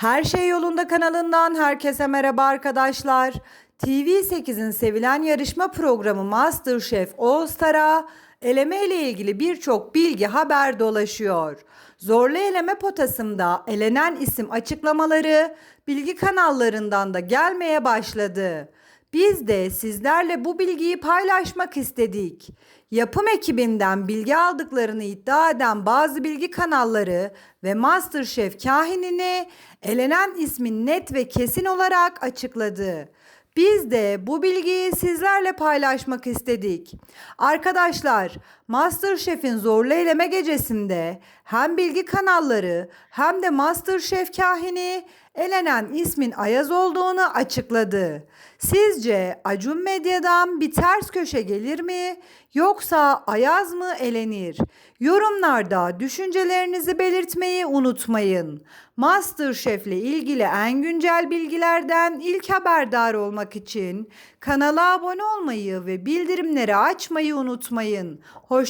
Her Şey Yolunda kanalından herkese merhaba arkadaşlar. TV8'in sevilen yarışma programı MasterChef All Star'a eleme ile ilgili birçok bilgi haber dolaşıyor. Zorlu eleme potasında elenen isim açıklamaları bilgi kanallarından da gelmeye başladı. Biz de sizlerle bu bilgiyi paylaşmak istedik. Yapım ekibinden bilgi aldıklarını iddia eden bazı bilgi kanalları ve MasterChef kahinini elenen ismin net ve kesin olarak açıkladı. Biz de bu bilgiyi sizlerle paylaşmak istedik. Arkadaşlar, MasterChef'in zorlu eleme gecesinde hem bilgi kanalları hem de MasterChef kahini elenen ismin Ayaz olduğunu açıkladı. Sizce Acun Medya'dan bir ters köşe gelir mi yoksa Ayaz mı elenir? Yorumlarda düşüncelerinizi belirtmeyi unutmayın. MasterChef ile ilgili en güncel bilgilerden ilk haberdar olmak için kanala abone olmayı ve bildirimleri açmayı unutmayın. Hoşça